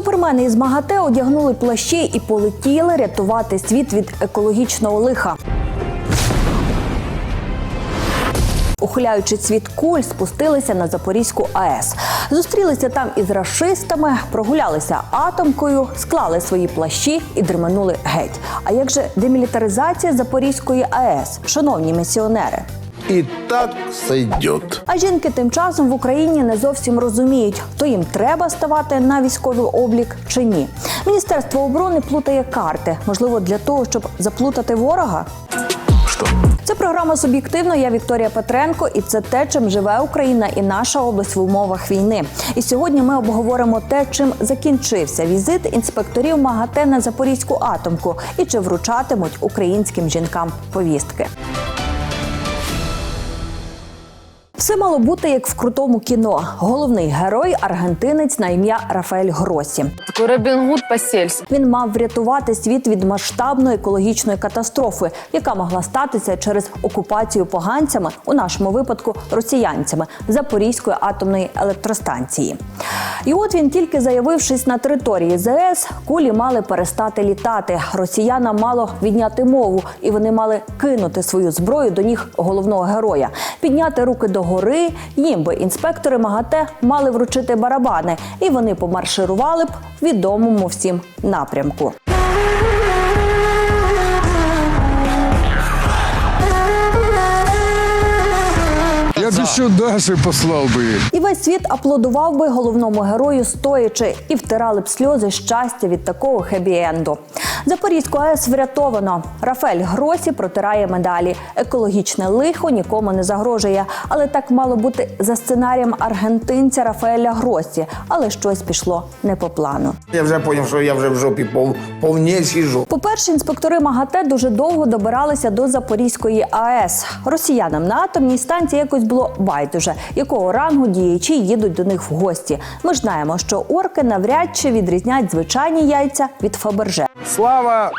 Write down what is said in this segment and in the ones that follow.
Супермени із МАГАТЕ одягнули плащі і полетіли рятувати світ від екологічного лиха. Ухиляючи світ куль, спустилися на Запорізьку АЕС. Зустрілися там із рашистами, прогулялися атомкою, склали свої плащі і дременули геть. А як же демілітаризація Запорізької АЕС, шановні місіонери? И так сойдет. А жінки тим часом в Україні не зовсім розуміють, то їм треба ставати на військовий облік чи ні. Міністерство оборони плутає карти, можливо, для того, щоб заплутати ворога. Что? Це програма суб'єктивно. Я Вікторія Петренко, і це те, чим живе Україна і наша область в умовах війни. І сьогодні ми обговоримо те, чим закінчився візит інспекторів МАГАТЕ на Запорізьку атомку і чи вручатимуть українським жінкам повістки. Все мало бути як в крутому кіно. Головний герой аргентинець на ім'я Рафаель Гросі. Такой Робин Гуд по-сельски. Він мав врятувати світ від масштабної екологічної катастрофи, яка могла статися через окупацію поганцями, у нашому випадку росіянцями Запорізької атомної електростанції. І от він тільки заявившись на території ЗС, кулі мали перестати літати. Росіянам мало відняти мову, і вони мали кинути свою зброю до ніг головного героя, підняти руки до гори. Їм би інспектори МАГАТЕ мали вручити барабани, і вони помарширували б в відомому всім напрямку. Я б ще Даші послав би. І весь світ аплодував би головному герою стоячи і втирали б сльози щастя від такого хебі-енду. Запорізьку АЕС врятовано. Рафель Гросі протирає медалі. Екологічне лихо нікому не загрожує. Але так мало бути за сценарієм аргентинця Рафаеля Гросі. Але щось пішло не по плану. Я вже понял, що я вже в жопі пов, повнішій жопі. По-перше, інспектори МАГАТЕ дуже довго добиралися до Запорізької АЕС. Росіянам на атомній станції якось було байдуже, якого рангу діячі їдуть до них в гості. Ми ж знаємо, що орки навряд чи відрізняють звичайні яйця від фаберже. Слава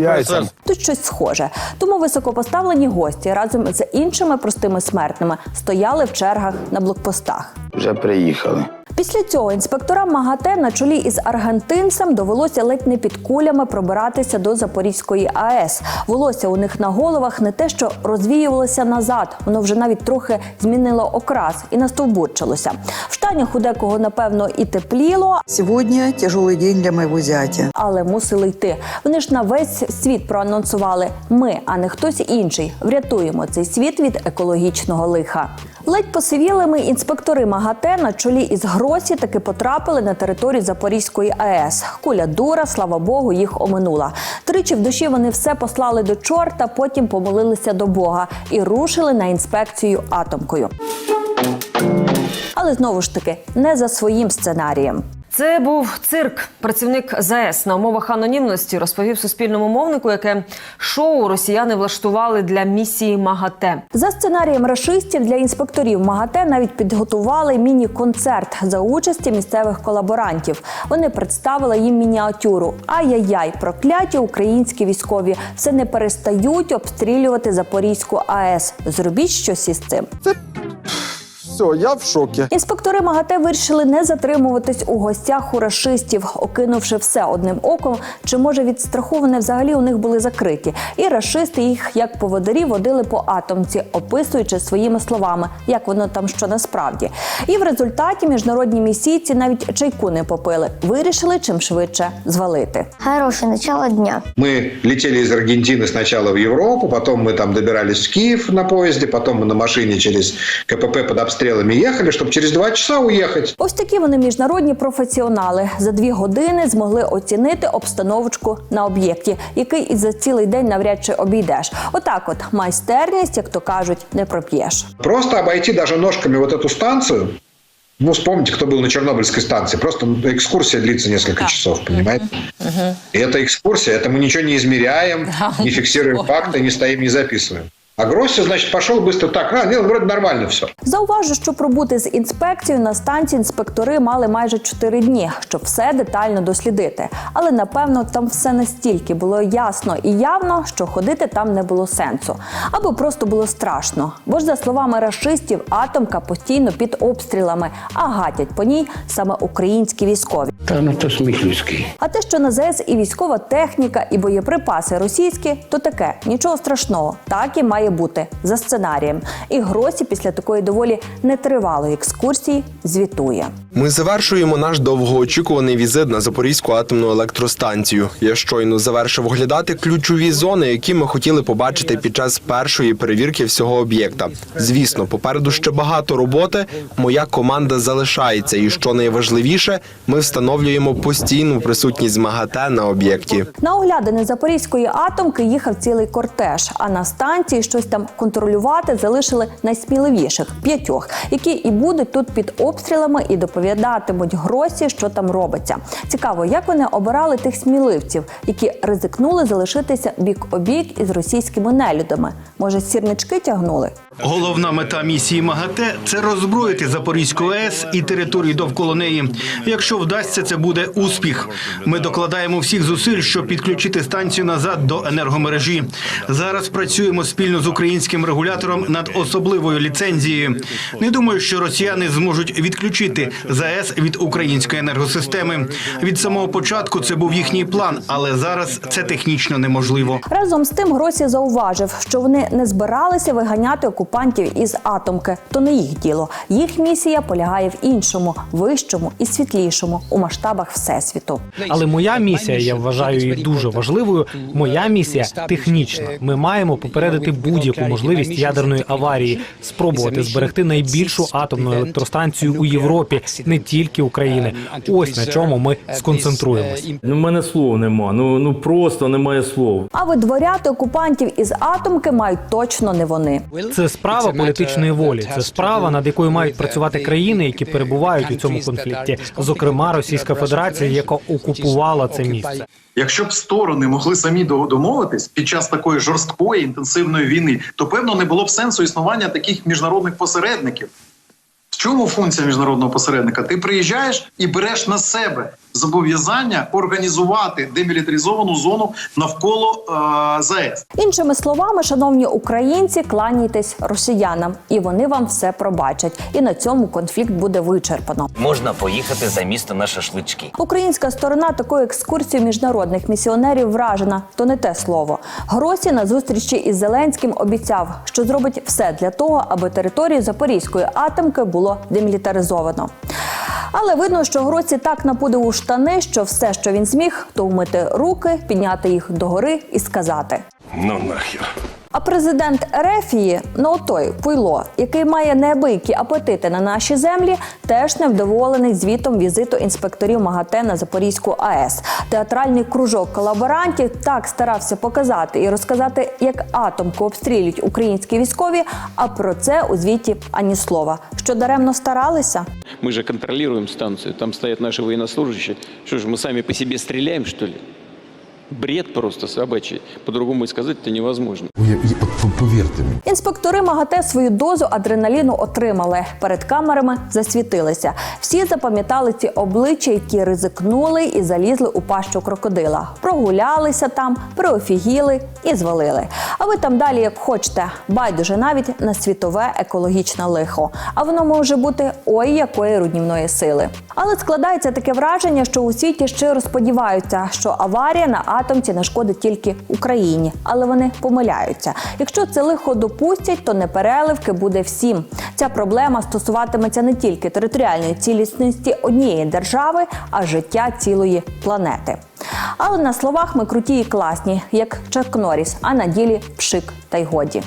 яйцям. Тут щось схоже. Тому високопоставлені гості разом з іншими простими смертними стояли в чергах на блокпостах. Вже приїхали. Після цього інспекторам МАГАТЕ на чолі із аргентинцем довелося ледь не під кулями пробиратися до Запорізької АЕС. Волосся у них на головах не те, що розвіювалося назад, воно вже навіть трохи змінило окрас і настовбурчилося. В штанях у декого, напевно, і тепліло, Сегодня тяжелый день для моего зятя. але мусили йти. Вони ж на весь світ проанонсували: ми, а не хтось інший, врятуємо цей світ від екологічного лиха. Ледь посивілими інспектори МАГАТЕ на чолі із Гросі таки потрапили на територію Запорізької АЕС. Куля дура, слава Богу, їх оминула. Тричі в душі вони все послали до чорта, потім помолилися до Бога і рушили на інспекцію атомкою. Але знову ж таки не за своїм сценарієм. Це був цирк. Працівник ЗАЕС на умовах анонімності розповів суспільному мовнику, яке шоу росіяни влаштували для місії МАГАТЕ. За сценарієм рашистів для інспекторів МАГАТЕ навіть підготували міні-концерт за участі місцевих колаборантів. Вони представили їм мініатюру. Ай-яй-яй, прокляті українські військові все не перестають обстрілювати Запорізьку АЕС. Зробіть щось із цим Все, я в шокі. Інспектори МАГАТЕ вирішили не затримуватись у гостях у рашистів, окинувши все одним оком. Чи може від страху вони взагалі у них були закриті? І рашисти їх як поводирі водили по атомці, описуючи своїми словами, як воно там що насправді. І в результаті міжнародні місійці навіть чайку не попили. Вирішили чим швидше звалити. Хорошее начало дня. Мы летели из Аргентины сначала в Европу, потом мы там добирались в Киев на поезде, потом мы на машине через КПП под обстрелами ехали, чтобы через два часа уехать. Ось такі вони міжнародні професіонали. За дві години змогли оцінити обстановочку на об'єкті, який і за цілий день навряд чи обійдеш. Отак, от майстерність, як то кажуть, не проп'єш. Просто обойти даже ножками вот эту станцию, ну, вспомните, кто был на Чернобыльской станции. Просто ну, экскурсия длится несколько часов, понимаете? И эта экскурсия, это мы ничего не измеряем, не фиксируем факты, не стоим, не записываем. А Гросси, значит, пошел быстро так, а, ну, вроде нормально все. Зауважу, що пробути з інспекцією на станції інспектори мали майже 4 дні, щоб все детально дослідити. Але напевно там все настільки було ясно і явно, що ходити там не було сенсу, або просто було страшно. Бо ж за словами рашистів, атомка постійно під обстрілами, а гатять по ній саме українські військові. Та ну то сміхівський. А те, що на ЗС і військова техніка, і боєприпаси російські, то таке нічого страшного. Так і має бути за сценарієм. І Гросі після такої доволі нетривалої екскурсії звітує. Ми завершуємо наш довгоочікуваний візит на Запорізьку атомну електростанцію. Я щойно завершив оглядати ключові зони, які ми хотіли побачити під час першої перевірки всього об'єкта. Звісно, попереду ще багато роботи. Моя команда залишається, і що найважливіше, ми встановлюємо постійну присутність МАГАТЕ на об'єкті. На оглядини Запорізької атомки їхав цілий кортеж. А на станції щось там контролювати залишили найсміливіших п'ятьох, які і будуть тут під обстрілами і доповідатимуть гросі, що там робиться. Цікаво, як вони обирали тих сміливців, які ризикнули залишитися бік о бік із російськими нелюдами. Може, сірнички тягнули? Головна мета місії МАГАТЕ це роззброїти Запорізьку АЕС і територію довкола неї. Якщо вдасться, це буде успіх. Ми докладаємо всіх зусиль, щоб підключити станцію назад до енергомережі. Зараз працюємо спільно з українським регулятором над особливою ліцензією. Не думаю, що росіяни зможуть відключити ЗАЕС від української енергосистеми. Від самого початку це був їхній план, але зараз це технічно неможливо. Разом з тим Гросі зауважив, що вони не збиралися виганяти окупантів із атомки. То не їх діло. Їх місія полягає в іншому, вищому і світлішому у масштабах всесвіту. Але моя місія, я вважаю її дуже важливою. Моя місія технічна. Ми маємо попередити будь-яку можливість ядерної аварії, спробувати зберегти найбільшу атомну електростанцію у Європі, не тільки України. Ось на чому ми сконцентруємось. Ну, мене слов нема. Ну ну просто немає слов. А видворяти окупантів із атомки мають точно не вони. Це справа політичної волі. Це справа, над якою мають працювати країни, які перебувають у цьому конфлікті, зокрема Російська Федерація, яка окупувала це місце. Якщо б сторони могли самі до- домовитись під час такої жорсткої інтенсивної війни, то певно не було б сенсу існування таких міжнародних посередників. В чому функція міжнародного посередника? Ти приїжджаєш і береш на себе зобов'язання організувати демілітаризовану зону навколо е, ЗАЕС. Іншими словами, шановні українці, кланяйтесь росіянам, і вони вам все пробачать. І на цьому конфлікт буде вичерпано. Можна поїхати за місто на шашлички. Українська сторона такою екскурсією міжнародних місіонерів вражена, то не те слово. Гросі на зустрічі із Зеленським обіцяв, що зробить все для того, аби територію Запорізької атомки було демілітаризовано. Але видно, що Гросі так напудив у штани, що все, що він зміг, то вмити руки, підняти їх догори і сказати. Ну нахер. А президент Ерефії, ну той Пуйло, який має неабиякі апетити на наші землі, теж невдоволений звітом візиту інспекторів МАГАТЕ на Запорізьку АЕС. Театральний кружок колаборантів так старався показати і розказати, як атомку обстрілюють українські військові. А про це у звіті ані слова. Що даремно старалися? Мы же контролируем станцию, там стоят наши военнослужащие. Что же, мы сами по себе стреляем, что ли? Бред просто собачий. По-другому и сказать это невозможно. Повірте мені. Інспектори МАГАТЕ свою дозу адреналіну отримали. Перед камерами засвітилися. Всі запам'ятали ці обличчя, які ризикнули і залізли у пащу крокодила. Прогулялися там, приофігіли і звалили. А ви там далі, як хочете, байдуже навіть на світове екологічне лихо. А воно може бути ой якої руйнівної сили. Але складається таке враження, що у світі щиро сподіваються, що аварія на атомці нашкодить тільки Україні, але вони помиляються. Якщо це лихо допустять, то непереливки буде всім. Ця проблема стосуватиметься не тільки територіальної цілісності однієї держави, а життя цілої планети. Але на словах ми круті і класні, як Чак Норріс, а на ділі пшик та й годі.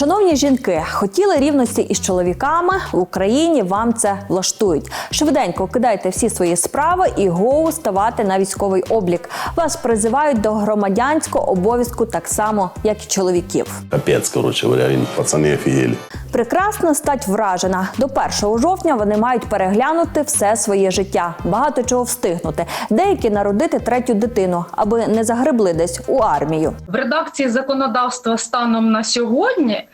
Шановні жінки, хотіли рівності із чоловіками в Україні. Вам це влаштують. Швиденько кидайте всі свої справи і гоу ставати на військовий облік. Вас призивають до громадянського обов'язку так само, як і чоловіків. Капець, коротше говоря, він пацани офігели. Прекрасна стать вражена. До 1 жовтня вони мають переглянути все своє життя, багато чого встигнути. Деякі народити третю дитину, аби не загребли десь у армію. В редакції законодавства станом на сьогодні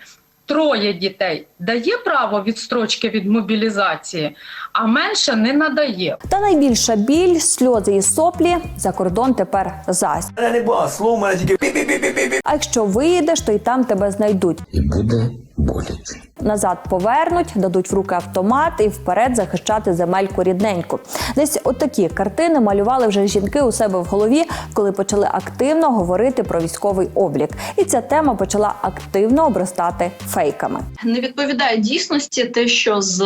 троє дітей дає право відстрочки від мобілізації, а менше не надає. Та найбільша біль, сльози і соплі за кордон тепер зась. не було слово, мене тільки А якщо виїдеш, то й там тебе знайдуть. І буде боляче. Назад повернуть, дадуть в руки автомат і вперед захищати земельку рідненьку. Десь отакі картини малювали вже жінки у себе в голові, коли почали активно говорити про військовий облік. І ця тема почала активно обростати фейками. не відповідає дійсності те, що з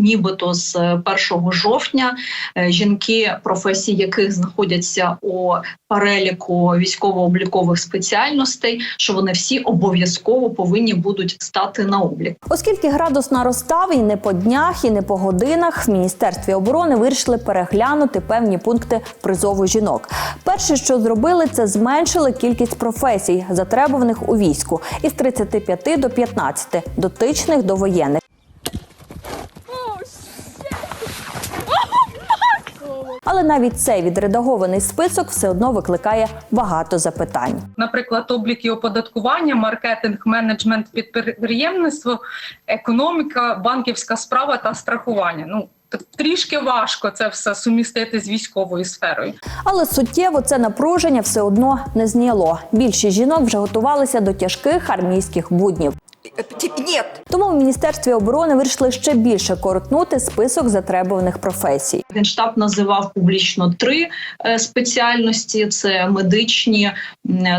нібито з 1 жовтня е, жінки, професії яких знаходяться у переліку військово-облікових спеціальностей, що вони всі обов'язково повинні будуть стати на облік. Оскільки градус наростав і не по днях, і не по годинах, в міністерстві оборони вирішили переглянути певні пункти призову жінок. Перше, що зробили, це зменшили кількість професій, затребуваних у війську, із 35 до 15, дотичних до воєнних. Але навіть цей відредагований список все одно викликає багато запитань. Наприклад, облік і оподаткування, маркетинг, менеджмент, підприємництво, економіка, банківська справа та страхування. Ну трішки важко це все сумістити з військовою сферою. Але суттєво це напруження все одно не зняло. Більшість жінок вже готувалися до тяжких армійських буднів. Ні. Тому в міністерстві оборони вирішили ще більше коротнути список затребуваних професій. Генштаб називав публічно три е, спеціальності: це медичні,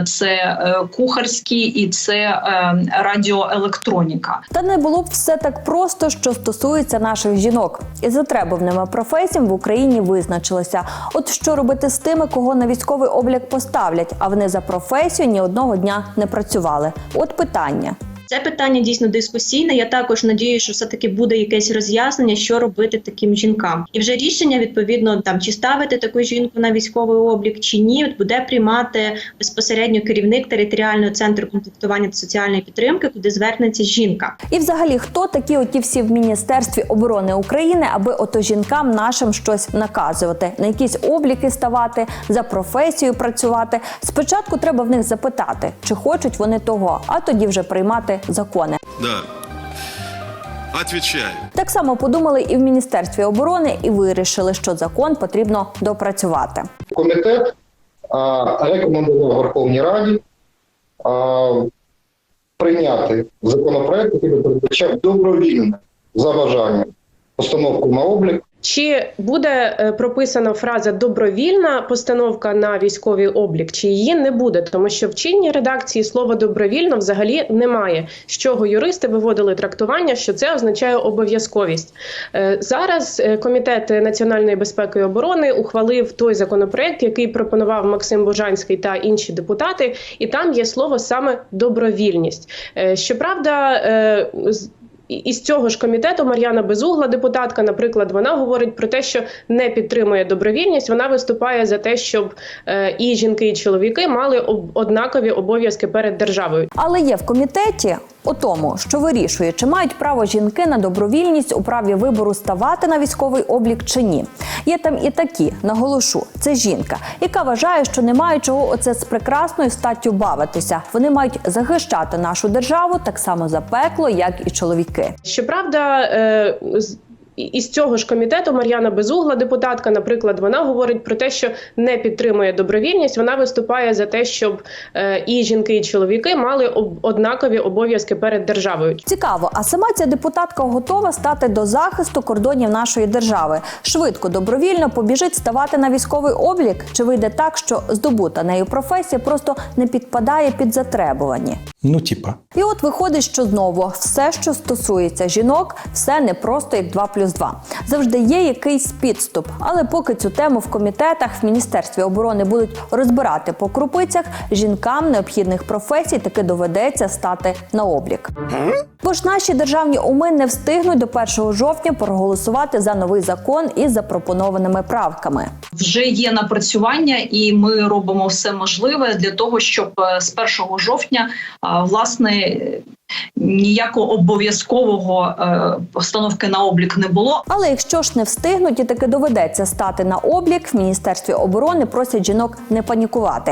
це е, кухарські і це е, радіоелектроніка. Та не було б все так просто, що стосується наших жінок. Із затребуваними професіями в Україні визначилося. От що робити з тими, кого на військовий облік поставлять, а вони за професію ні одного дня не працювали. От питання. Це питання дійсно дискусійне. Я також надію, що все таки буде якесь роз'яснення, що робити таким жінкам, і вже рішення відповідно там чи ставити таку жінку на військовий облік чи ні, буде приймати безпосередньо керівник територіального центру комплектування та соціальної підтримки, куди звернеться жінка. І взагалі, хто такі оті всі в Міністерстві оборони України, аби ото жінкам нашим щось наказувати, на якісь обліки ставати, за професією працювати. Спочатку треба в них запитати, чи хочуть вони того, а тоді вже приймати закони. Да. Отвечаю. Так само подумали і в Міністерстві оборони, і вирішили, що закон потрібно допрацювати. Комітет а, рекомендував Верховній Раді а, прийняти законопроект, який би передбачав добровільне за бажанням постановку на облік Чи буде е, прописана фраза добровільна постановка на військовий облік, чи її не буде, тому що в чинній редакції слово добровільно взагалі немає. З чого юристи виводили трактування, що це означає обов'язковість. Е, Зараз е, комітет національної безпеки і оборони ухвалив той законопроект, який пропонував Максим Бужанський та інші депутати, і там є слово саме добровільність. Щоправда, із цього ж комітету Мар'яна Безугла, депутатка, наприклад, вона говорить про те, що не підтримує добровільність. Вона виступає за те, щоб е, і жінки, і чоловіки мали об- однакові обов'язки перед державою. Але є в комітеті у тому, що вирішує, чи мають право жінки на добровільність у праві вибору ставати на військовий облік чи ні. Є там і такі, наголошу, це жінка, яка вважає, що не має чого оце з прекрасною статтю бавитися. Вони мають захищати нашу державу так само за пекло, як і чоловіки. Щоправда, е, із цього ж комітету Мар'яна Безугла, депутатка, наприклад, вона говорить про те, що не підтримує добровільність. Вона виступає за те, щоб е, і жінки, і чоловіки мали об- однакові обов'язки перед державою. Цікаво, а сама ця депутатка готова стати до захисту кордонів нашої держави. Швидко, добровільно побіжить ставати на військовий облік. Чи вийде так, що здобута нею професія просто не підпадає під затребувані? Ну, типа. І от виходить, що знову все, що стосується жінок, все не просто як 2 плюс 2. Завжди є якийсь підступ. Але поки цю тему в комітетах в міністерстві оборони будуть розбирати по крупицях, жінкам необхідних професій таки доведеться стати на облік. Бо ж наші державні уми не встигнуть до 1 жовтня проголосувати за новий закон із запропонованими правками. Вже є напрацювання, і ми робимо все можливе для того, щоб е, з 1 жовтня власне ніякого обов'язкового е, постановки на облік не було. Але якщо ж не встигнуть і таки доведеться стати на облік, в міністерстві оборони просять жінок не панікувати.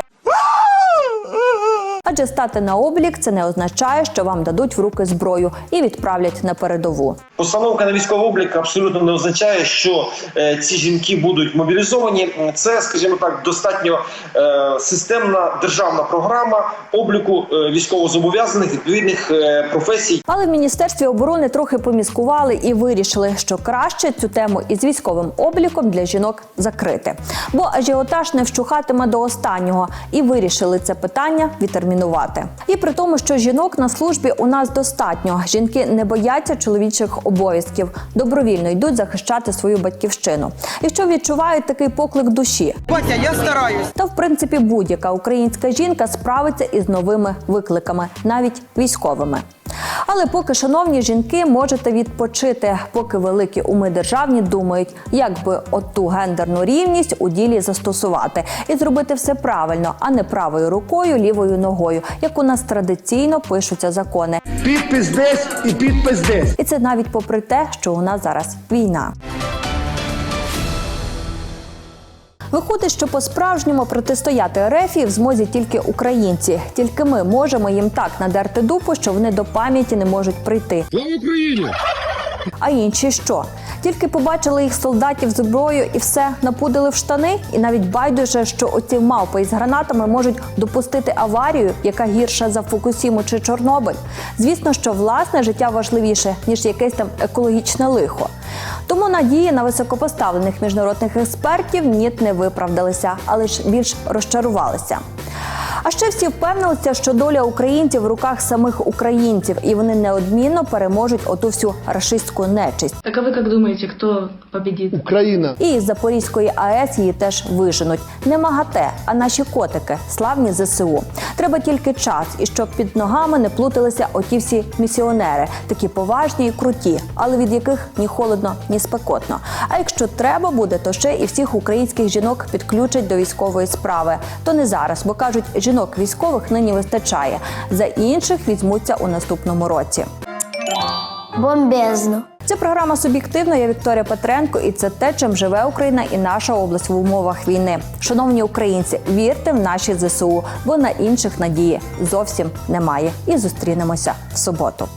Адже стати на облік це не означає, що вам дадуть в руки зброю і відправлять на передову. Постановка на військовий облік абсолютно не означає, що е, ці жінки будуть мобілізовані. Це, скажімо так, достатньо е, системна державна програма обліку е, військовозобов'язаних відповідних е, професій. Але в міністерстві оборони трохи поміскували і вирішили, що краще цю тему із військовим обліком для жінок закрити. Бо ажіотаж не вщухатиме до останнього, і вирішили це питання відтермінувати. І при тому, що жінок на службі у нас достатньо. Жінки не бояться чоловічих обов'язків, добровільно йдуть захищати свою батьківщину. Якщо відчувають такий поклик душі, Батя, я стараюсь. Та в принципі будь-яка українська жінка справиться із новими викликами, навіть військовими. Але поки, шановні жінки, можете відпочити, поки великі уми державні думають, як би оту гендерну рівність у ділі застосувати і зробити все правильно, а не правою рукою, лівою ногою, як у нас традиційно пишуться закони. Підпис десь і підпис десь. І це навіть попри те, що у нас зараз війна. Виходить, що по-справжньому протистояти Рефі в змозі тільки українці. Тільки ми можемо їм так надерти дупу, що вони до пам'яті не можуть прийти. Слава Україні! А інші що? Тільки побачили їх солдатів з зброєю і все напудили в штани, і навіть байдуже, що оці мавпи із гранатами можуть допустити аварію, яка гірша за Фукусіму чи Чорнобиль. Звісно, що власне життя важливіше ніж якесь там екологічне лихо. Тому надії на високопоставлених міжнародних експертів ніт не виправдалися, але ж більш розчарувалися. А ще всі впевнилися, що доля українців в руках самих українців, і вони неодмінно переможуть оту всю рашистську нечисть. Так а вы как думаете, кто победит? Україна. І із Запорізької АЕС її теж виженуть. Не МАГАТЕ, а наші котики, славні ЗСУ. Треба тільки час, і щоб під ногами не плуталися оті всі місіонери, такі поважні і круті, але від яких ні холодно, ні спекотно. А якщо треба буде, то ще і всіх українських жінок підключать до військової справи. То не зараз, бо кажуть, жінок військових нині вистачає. За інших візьмуться у наступному році. Бомбезно. Це програма суб'єктивно. Я Вікторія Петренко, і це те, чим живе Україна і наша область в умовах війни. Шановні українці, вірте в наші ЗСУ, бо на інших надії зовсім немає. І зустрінемося в суботу.